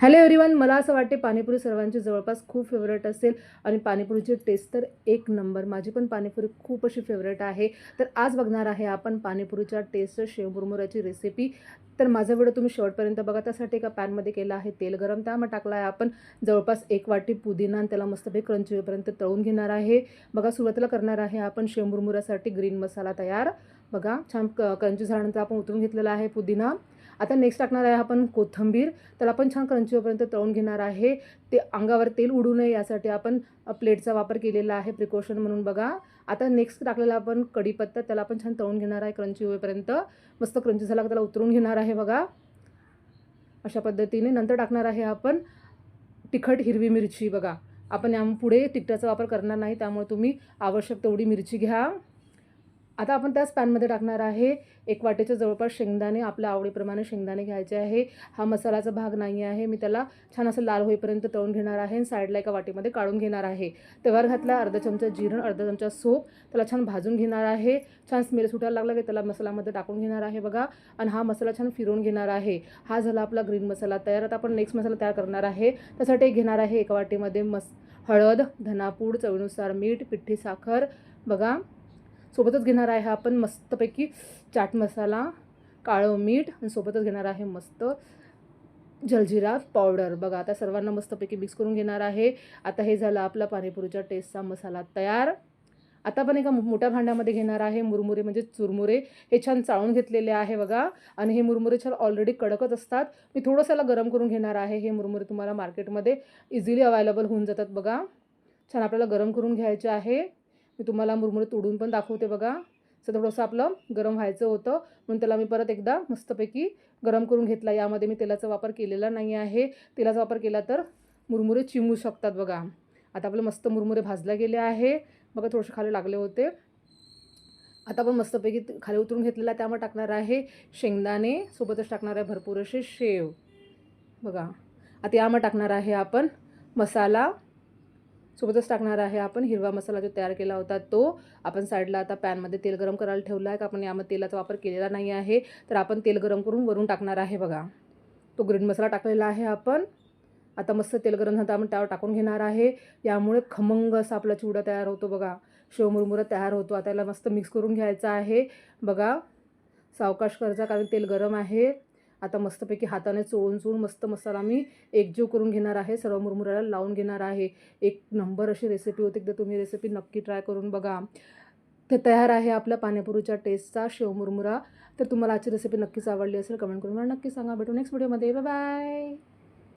Hello everyone मला असं वाटते पाणीपुरी सर्वांची जवळपास खूप फेवरेट असेल आणि पाणीपुरीची टेस्ट तर एक नंबर माझी पण पाणीपुरी खूप अशी फेवरेट आहे. तर आज बघणार आहे आपण पाणीपुरीच्या टेस्ट शेव रेसिपी तर माझा व्हिडिओ तुम्ही शेवटपर्यंत बघा. त्यासाठी एका पॅनमध्ये केला आहे तेल गरम. त्यामध्ये टाकला आहे आपण जवळपास एक वाटी पुदिना आणि त्याला मस्तपैकी क्रंची होईपर्यंत तळून घेणार आहे. बघा सुरुवातीला करणार आहे आपण शेवमुरमुऱ्यासाठी ग्रीन मसाला तयार. बघा छान क क्रंची झाल्यानंतर आपण उतरून घेतलेला आहे पुदिना. आता नेक्स्ट टाकणार आहे आपण कोथिंबीर. त्याला पण छान क्रंची होईपर्यंत तळून घेणार आहे. ते अंगावर तेल उडू नये यासाठी आपण प्लेटचा वापर केलेला आहे प्रिकॉशन म्हणून बघा. आता नेक्स्ट टाकलेला आपण कढीपत्ता त्याला पण छान तळून घेणार आहे क्रंची होईपर्यंत. मस्त क्रंची झाला त्याला उतरून घेणार आहे बघा. अशा पद्धतीने. नंतर टाकणार आहे आपण तिखट हिरवी मिरची बघा. आपण यापुढे तिखटाचा वापर करणार नाही त्यामुळे तुम्ही आवश्यक तेवढी मिरची घ्या. आता आपण त्याच पॅनमध्ये टाकणार आहे. एक वाटेच्या जवळपास शेंगदाणे आपल्या आवडीप्रमाणे शेंगदाणे घ्यायचे आहे. हा मसालाचा भाग नाही आहे. मी त्याला छान असं लाल होईपर्यंत तळून घेणार आहे आणि साईडला एका वाटीमध्ये काढून घेणार आहे. तव्यावर घातला अर्धा चमचा जिरण अर्धा चमचा सोप. त्याला छान भाजून घेणार आहे. छान स्मेल सुटायला लागला की त्याला मसाल्यामध्ये टाकून घेणार आहे बघा. आणि हा मसाला छान फिरवून घेणार आहे. हा झाला आपला ग्रीन मसाला तयार. आता आपण नेक्स्ट मसाला तयार करणार आहे. त्यासाठी एक घेणार आहे एका वाटीमध्ये मस हळद धनापूड चवीनुसार मीठ पिठी साखर. बघा. सोबतच घेणार आहे आपण मस्तपैकी चाट मसाला काळं मीठ आणि सोबतच घेणार आहे मस्त जलजिरा पावडर बघा आता सर्वांना मस्तपैकी मिक्स करून घेणार आहे. आता हे झालं आपला पाणीपुरीच्या टेस्टचा मसाला तयार. आता पण एका मोठ्या भांड्यामध्ये घेणार आहे मुरमुरे म्हणजे चुरमुरे. हे छान चाळून घेतलेले आहे बघा. आणि हे मुरमुरे छान ऑलरेडी कडकच असतात. मी थोडंसं याला गरम करून घेणार आहे. हे मुरमुरे तुम्हाला मार्केटमध्ये इझिली अवेलेबल होऊन जातात बघा. छान आपल्याला गरम करून घ्यायचे आहे. मी तुम्हाला मुरमुरे तोडून पण दाखवते बघा. तर थोडंसं आपलं गरम व्हायचं होतं. म्हणून त्याला मी परत एकदा मस्तपैकी गरम करून घेतला. यामध्ये मी तेलाचा वापर केलेला नाही आहे. तेलाचा वापर केला तर मुरमुरे चिमू शकतात बघा. आता आपले मस्त मुरमुरे भाजले गेले आहे. बघा थोडेसे खाली लागले होते. आता आपण मस्तपैकी खाली उतरून घेतलेला आहे, टाकणार आहे शेंगदाणे. सोबतच टाकणार आहे भरपूर असे शेव. बघा. आता यामध्ये टाकणार आहे आपण मसाला. सोबतच टाकणार आहे. आपण हिरवा मसाला जो तयार केला होता तो आपण साईडला आता पॅनमध्ये तेल गरम करायला ठेवला आहे. का आपण यामध्ये तेलाचा वापर केलेला नाही आहे. तर आपण तेल गरम करून वरून टाकणार आहे बघा. तो ग्रीन मसाला टाकलेला आहे आपण. आता मस्त तेल गरम झालं आपण त्यावर टाकून घेणार आहे. यामुळे खमंग असा आपला चिवडा तयार होतो बघा. शेवमुरमुरा तयार होतो. आता याला मस्त मिक्स करून घ्यायचा आहे. बघा. सावकाश करायचा कारण तेल गरम आहे. आता मस्तपैकी हाताने चोळून चोळून मस्त मसाला मी एकजीव करून घेणार आहे. सर्व मुरमुऱ्याला लावून घेणार आहे. एक नंबर अशी रेसिपी होती. एकदा तुम्ही रेसिपी नक्की ट्राय करून बघा. ते तयार आहे आपल्या पाणीपुरीच्या टेस्टचा शेव मुरमुरा. तर तुम्हाला आजची रेसिपी नक्कीच आवडली असेल कमेंट करून मला नक्की सांगा. भेटू नेक्स्ट व्हिडिओमध्ये बाय